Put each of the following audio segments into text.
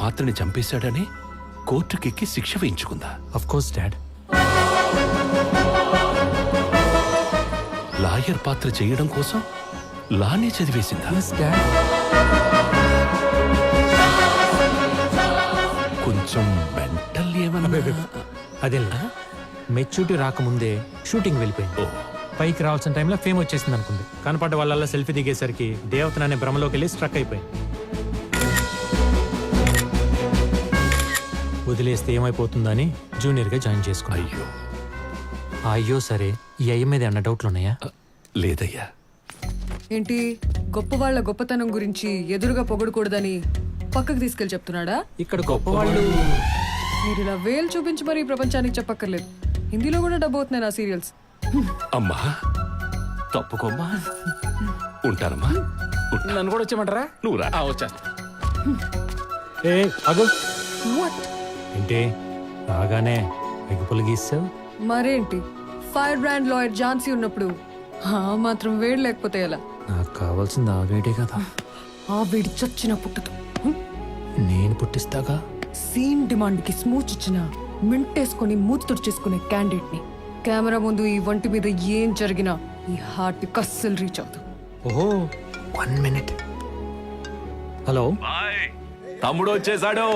పాత్రని చంపేశాడని కోర్టుకెక్కి శిక్ష వేయించుకుందా? Course dad lawyer పాత్ర చేయడం కోసం లానే చదివేసిందా? ఎస్ డాడ్ కొంచెం మెంటల్ ఏమన్నా? అదే మెచ్యూరిటీ రాకముందే షూటింగ్ వెళ్ళిపోయింది. ఓ పైకి రావాల్సిన టైంలో ఫేమ్ వచ్చేసింది అనుకుంది కనపడ్డ వాళ్ళ సెల్ఫీ దిగేసరికి దేవతననే భ్రమలోకి వెళ్ళి స్ట్రక్ అయిపోయింది. వదిలేస్తే ఏమైపోతుందని జూనియర్గా జాయిన్ చేసుకున్నా. అయ్యో. అయ్యో సరే ఈ అయ్య మీద ఏమన్నా డౌట్లు ఉన్నాయా లేదయ్యా. ఏంటి? గొప్ప వాళ్ళ గొప్పతనం గురించి ఎదురుగా పొగడకూడదని పక్కకు తీసుకెళ్ళి చెప్తున్నాడా? ఇక్కడ గొప్ప వాళ్ళు మీరు ఇలా వేలు చూపించి మరి ప్రపంచానికి చెప్పక్కర్లేదు. హిందీలో కూడా డబ్బు అవుతున్నాయి నా సీరియల్స్. అమ్మా తప్పుకోమ్మా. ఉంటానమ్మా. ఉంటా. నన్ను కూడా వచ్చేయమంటారా? నువ్వు రా. వచ్చేస్తా. ఏ అగు వాట్ ఏంటి? రాగానే ఎగుపులు గీసావు మరేంటి? ఫైర్ బ్రాండ్ లాయర్ ఝాన్సీ ఉన్నప్పుడు ఆ మాత్రం వేడి లేకపోతే ఎలా? నాకు కావాల్సింది ఆ వేడే కదా. ఆ వేడి చచ్చిన పుట్టుతో. హ్మ్? నేను పుట్టిస్తాగా? సీన్ డిమాండ్కి స్మూచ్ ఇచ్చిన మింటేసుకొని మూతి తుడిచేసుకునే క్యాండిడేట్ని కెమెరా ముందు ఈ వంటి మీద ఏం జరిగినా ఈ హార్ట్ కస్సలు రీచ్ అవుతుంది ఓహో వన్ మినిట్. హలో? తమ్ముడు వచ్చేసాడు.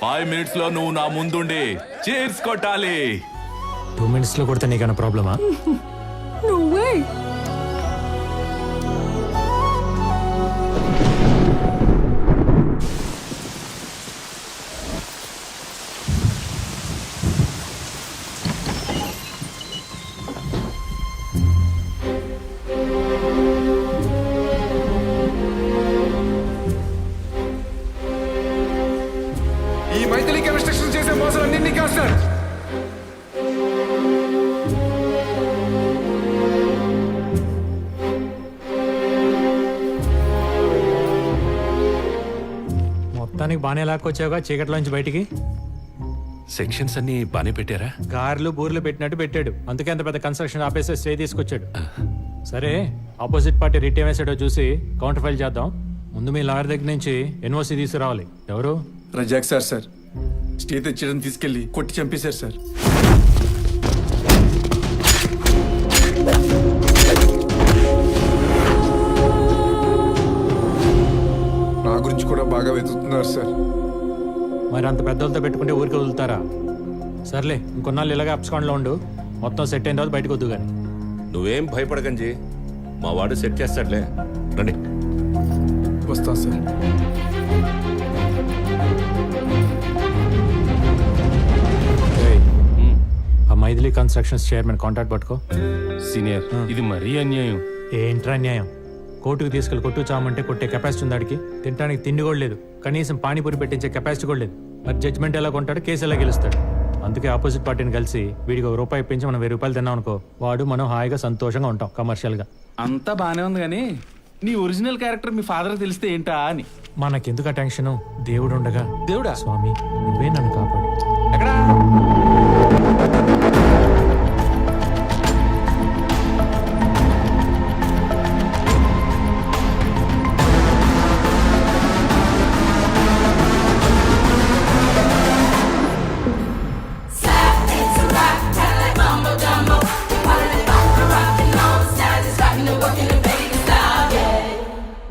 ఫైవ్ మినిట్స్లో నువ్వు నా ముందుండి చీర్స్ కొట్టాలి. టూ మినిట్స్లో కొడితే నీకన్నా ప్రాబ్లమా నువ్వే. మొత్తానికి బాగానే లాక్కొచ్చావుగా చీకట్లోంచి బయటికి. సెక్షన్స్ అన్ని బానే పెట్టారా? గారెలు బూర్లు పెట్టినట్టు పెట్టాడు. అందుకే అంత పెద్ద కన్స్ట్రక్షన్ ఆపేసి స్టే తీసుకొచ్చాడు. సరే ఆపోజిట్ పార్టీ రిట్ వేసాడో చూసి కౌంటర్ ఫైల్ చేద్దాం. ముందు మీ లాయర్ దగ్గర నుంచి ఎన్ఓసి తీసుకురావాలి. ఎవరు? Razak sir sir. స్టే తెచ్చడం తీసుకెళ్ళి కొట్టి చంపేశారు సార్. బాగా వెతుకుతున్నారు సార్. మరి అంత పెద్దలతో పెట్టుకుంటే ఊరికి వదులుతారా? సర్లే ఇంకొన్నాళ్ళు ఇలాగే అప్స్కాండ్లో ఉండు. మొత్తం సెట్ అయిన తర్వాత బయటకు వద్దు కానీ నువ్వేం భయపడకంజీ మా వాడు సెట్ చేస్తాడులే. రండి. వస్తా సార్. ఆ మైథిలి కన్స్ట్రక్షన్స్ చైర్మన్ కాంటాక్ట్ పట్టుకో. సీనియర్ ఇది మరీ అన్యాయం. ఏంట్రా న్యాయం కోర్టుకు తీసుకెళ్ళి కొట్టు చామంటే కొట్టే కెపాసిటీ ఉంది ఆడికి. తినడానికి తిండి కూడా లేదు. కనీసం పానీపూరి పెట్టించే కెపాసిటీ కూడా లేదు. మరి జడ్జ్మెంట్ ఎలా కొంటాడు? కేసు ఎలా గెలుస్తాడు? అందుకే ఆపోజిట్ పార్టీని కలిసి వీడికి ఒక రూపాయి ఇప్పించి మనం వెయ్యి రూపాయలు తిన్నాం అనుకో వాడు మనం హాయిగా సంతోషంగా ఉంటాం కమర్షియల్గా. అంతా బానే ఉంది కానీ నీ ఒరిజినల్ క్యారెక్టర్ మీ ఫాదర్ తెలిస్తే ఏంటా అని. మనకెందుకు ఆ టెన్షన్ దేవుడు ఉండగా. దేవుడా? స్వామి నువ్వే నన్ను కాపాడు. ఎక్కడా?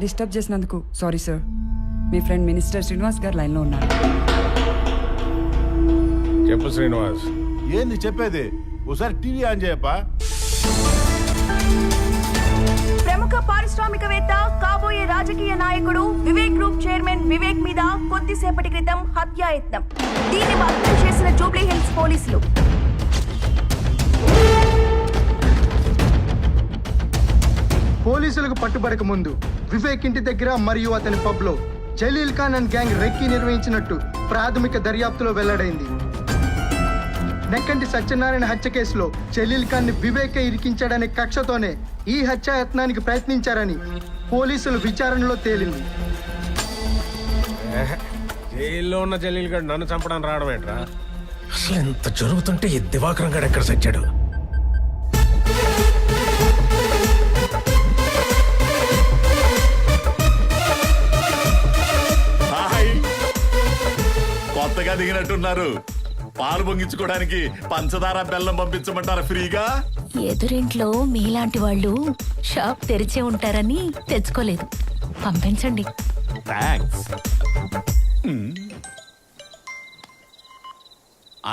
డిస్టర్బ్ చేసినందుకు సారీ సార్ మీ ఫ్రెండ్ మినిస్టర్ శ్రీనివాస్ గారు లైన్లో ఉన్నారు. చెప్పు శ్రీనివాస్. ఏంది చెప్పేది? ఒకసారి టీవీ ఆన్ చేయప్పా? ప్రముఖ పారిశ్రామికవేత్త కాబోయే రాజకీయ నాయకుడు వివేక్ గ్రూప్ చైర్మన్ వివేక్ మీద కొద్దిసేపటి క్రితం హత్యాయత్నం. దీన్ని భగ్నం చేసిన జూబ్లీ హిల్స్ పోలీసులు. పోలీసులకు పట్టుబడక ముందు వివేక్ ఇంటి దగ్గర మరియు అతని పబ్లో Jalil Khan and gang recce నిర్వహించినట్టు ప్రాథమిక దర్యాప్తులో వెల్లడైంది. నెక్కంటి సత్యనారాయణ హత్య కేసులో జలీల్ ఖాన్ని వివేకే ఇరికించాడనే కక్షతోనే ఈ హత్యాయత్నానికి ప్రయత్నించారని పోలీసులు విచారణలో తేలింది. జైల్లో ఉన్న జలీల్ గడ్ నన్ను చంపడానికి రావడం ఏంట్రా? అసలు ఎంత జరుగుతుంటే ఈ దివాకరం గడు ఎక్కడ సచ్చాడు? దిగినట్టున్నారు. పాలు పొంగించుకోవడానికి పంచదార బెల్లం పంపించమంటారా ఫ్రీగా? ఎదురింట్లో మీలాంటి వాళ్ళు షాప్ తెరిచే ఉంటారని తెచ్చుకోలేదు. పంపించండి. థ్యాంక్స్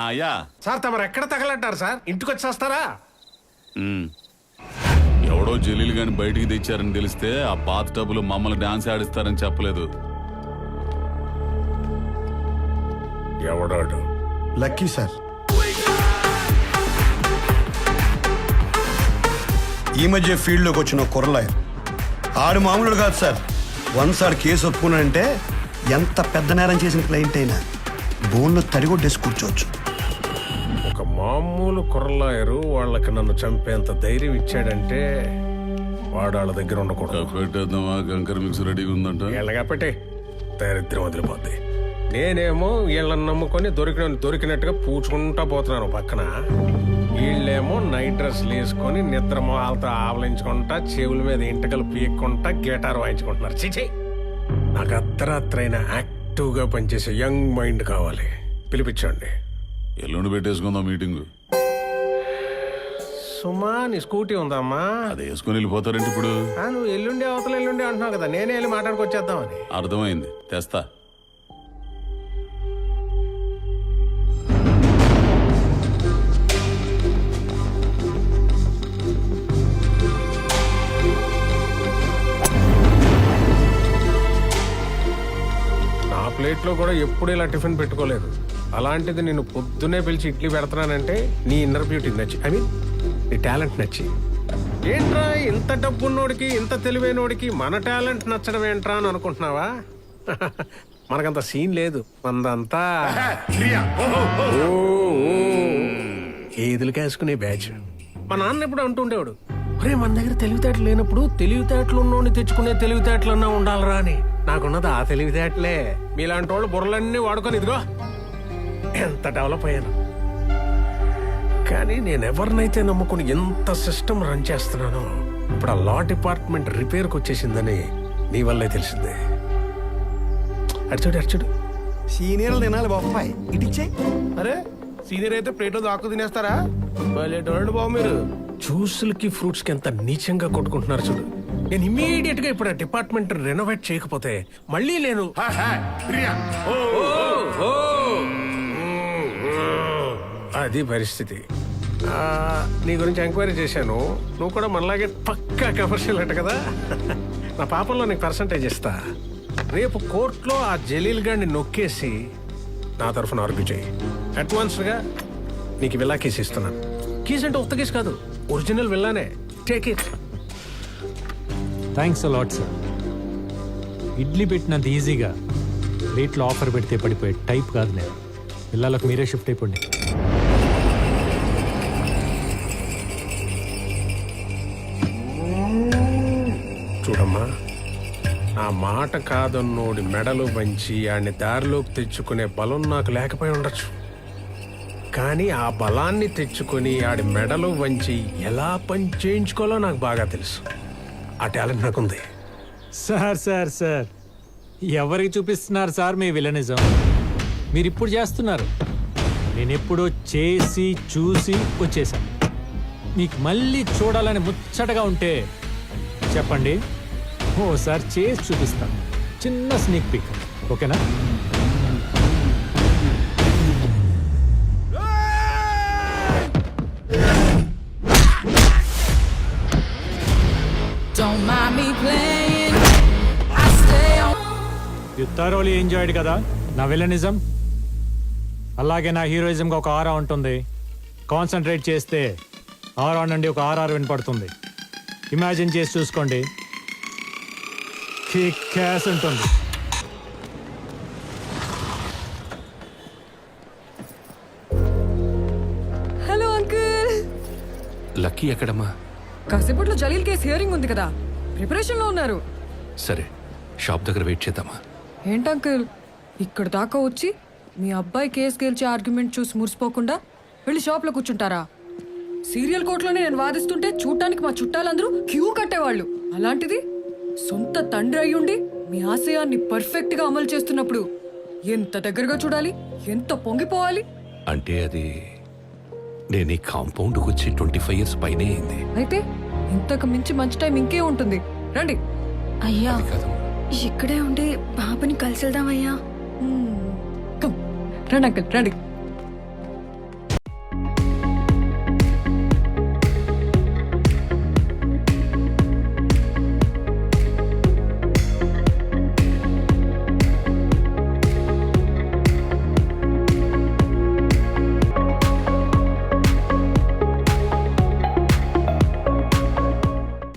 ఆయా సార్ తమరు ఎక్కడ తగలంటారు సార్? ఇంటికి వచ్చేస్తారా? ఎవడో జలీలు గాని బయటికి తెచ్చారని తెలిస్తే ఆ బాత్ టబ్బులు మమ్మల్ని డాన్స్ ఆడిస్తారని చెప్పలేదు. ఎవడాడు? Lucky sir. ఈ మధ్య ఫీల్డ్లోకి వచ్చిన కుర్రలాయర్ ఆడు మామూలు కాదు సార్. వన్స్ ఆడు కేసు ఒప్పుకున్నాడంటే ఎంత పెద్ద నేరం చేసిన క్లయింట్ అయినా బోన్లో తడిగొట్టేసి కూర్చోవచ్చు. ఒక మామూలు కుర్రలాయరు వాళ్ళకి నన్ను చంపేంత ధైర్యం ఇచ్చాడంటే వాడు వాళ్ళ దగ్గర ఉండకూడదు. పెట్టేద్దామా? కంకర్ మిక్స్ రెడీగా ఉందంట. వీళ్ళగా పెట్టే. దరిద్రం వదిలిపోద్ది. నేనేమో వీళ్ళని నమ్ముకొని దొరికిన దొరికినట్టుగా పూచుకుంటా పోతున్నాను పక్కన. వీళ్ళేమో నైట్ డ్రెస్లు వేసుకొని నిద్ర మొహాలతో ఆవలించుకుంటా చెవుల మీద ఇంటకలు పీక్కుంటా గిటార్ వాయించుకుంటున్నారు. చిచి నాకు అర్ధరాత్రైన యాక్టివ్గా పనిచేసే యంగ్ మైండ్ కావాలి. పిలిపించండి. ఎల్లుండి పెట్టేసుకుందాం మీటింగ్. సుమా నీ స్కూటీ ఉందమ్మా. అది వేసుకుని వెళ్ళిపోతారంటే ఇప్పుడు? నువ్వు ఎల్లుండి అవతల ఎల్లుండి అంటున్నావు కదా నేనే వెళ్ళి మాట్లాడుకొచ్చేద్దామని. అర్థమైంది. తెస్తా. ప్లేట్లో కూడా ఎప్పుడు ఇలా టిఫిన్ పెట్టుకోలేదు. అలాంటిది నేను పొద్దునే పిలిచి ఇడ్లీ పెడతానంటే నీ ఇన్నర్ బ్యూటీ నచ్చి ఐ మీన్ నీ టాలెంట్ నచ్చి. ఏంట్రా ఇంత డబ్బున్నోడికి ఇంత తెలివైనోడికి మన టాలెంట్ నచ్చడం ఏంట్రా అని అనుకుంటున్నావా? మనకంత సీన్ లేదు మందంతా. ఏదులు కాసుకునే బ్యాచ్ మా నాన్న ఎప్పుడు అంటుండేవాడు ఒరే మన దగ్గర తెలివితేటలు లేనప్పుడు తెలివితేటలు ఉన్నోడిని తెచ్చుకునే తెలివితేటలన్నా ఉండాలరా అని. నాకున్నది ఆ తెలివితేటలే. మీలాంటి వాళ్ళు బుర్రలన్నీ వాడుకొని ఇదిగో. ఎంత డెవలప్ అయ్యాను. కానీ నేను ఎవరినైతే నమ్ముకుని ఎంత సిస్టమ్ రన్ చేస్తున్నానో ఇప్పుడు ఆ లా డిపార్ట్మెంట్ రిపేర్కి వచ్చేసిందని నీ వల్లే తెలిసిందే. అడిచాడు అడిచాడు సీనియర్లు తినాలి బాబాయ్ ఇటిచ్చే అరే సీనియర్ అయితే ప్లేట్లో దాక్కు తినేస్తారా? బాబు మీరు. జ్యూసులకి ఫ్రూట్స్కి ఎంత నీచంగా కొట్టుకుంటున్నారు చూడు. నేను ఇమీడియట్గా ఇప్పుడు ఆ డిపార్ట్మెంట్ రెనోవేట్ చేయకపోతే మళ్ళీ నేను. అది పరిస్థితి. నీ గురించి ఎంక్వైరీ చేశాను. నువ్వు కూడా మనలాగే పక్కా కమర్షియల్ అట కదా? నా పాపంలో నీకు పర్సంటేజ్ ఇస్తా. రేపు కోర్టులో ఆ జలీల్ గారిని నొక్కేసి నా తరఫున ఆర్గ్యూ చేయి. అడ్వాన్స్గా నీకు విల్లా కేసు ఇస్తున్నాను. కేసు అంటే ఉత్త కేసు కాదు. Original విల్లానే. Take it thanks a lot sir idli పెట్టినంత ఈజీగా రేట్లో ఆఫర్ పెడితే పడిపోయే టైప్ కాదు నేను. పిల్లలకు మీరే షిఫ్ట్ అయిపోండి. చూడమ్మా నా మాట కాదన్నోడి మెడలు వంచి ఆడిని దారిలోకి తెచ్చుకునే బలం నాకు లేకపోయి ఉండొచ్చు. కానీ ఆ బలాన్ని తెచ్చుకొని ఆడి మెడలు వంచి ఎలా పని చేయించుకోవాలో నాకు బాగా తెలుసు. ఆ టాలెంట్ నాకుంది. Sir sir sir. ఎవరికి చూపిస్తున్నారు సార్ మీ విలనిజం? మీరు ఇప్పుడు చేస్తున్నారు. నేను ఎప్పుడో చేసి చూసి వచ్చేసాను మీకు మళ్ళీ చూడాలని ముచ్చటగా ఉంటే చెప్పండి. ఓసారి చేసి చూపిస్తాను. చిన్న స్నీక్ పిక్ ఓకేనా? యుద్ధారోలి ఎంజాయ్డ్ కదా. నా విలనిజం అలాగే నా హీరోయిజంగా ఒక ఆరా ఉంటుంది. కాన్సన్ట్రేట్ చేస్తే ఆరా నుండి ఒక ఆర్ఆర్ వినపడుతుంది. ఇమాజిన్ చేసి చూసుకోండి. కిక్ క్యాస్ ఉంటుంది. హలో అంకుల్ లక్కీ ఎక్కడమ్మా? కాసేపట్లో జలీల్ కేసు హియరింగ్ ఉంది కదా. ప్రిపరేషన్లో ఉన్నారు. సరే షాప్ దగ్గర వెయిట్ చేద్దామా? ఏంటి అంకుల్ ఇక్కడ దాకా వచ్చి మీ అబ్బాయి కేసు గెలిచే ఆర్గ్యుమెంట్ చూసి మురిసిపోకుండా వెళ్ళి షాప్లో కూర్చుంటారా? సీరియల్ కోర్టులోనే నేను వాదిస్తుంటే చూడటానికి మా చుట్టాలందరూ క్యూ కట్టేవాళ్ళు. అలాంటిది సొంత తండ్రి అయ్యుండి మీ ఆశయాన్ని పర్ఫెక్ట్గా అమలు చేస్తున్నప్పుడు ఎంత దగ్గరగా చూడాలి? ఎంత పొంగిపోవాలి? అంటే అది నేను ఈ కాంపౌండ్కి వచ్చి ట్వంటీ ఫైవ్ ఇయర్స్ పైనే అయింది. అయితే ఇంతకు మించి మంచి టైం ఇంకే ఉంటుంది. రండి. అయ్యా. అది కాదమ్మా. ఇక్కడే ఉండి పాపని కలిసిద్దామయ్యా. రండి అంకల్ రండి.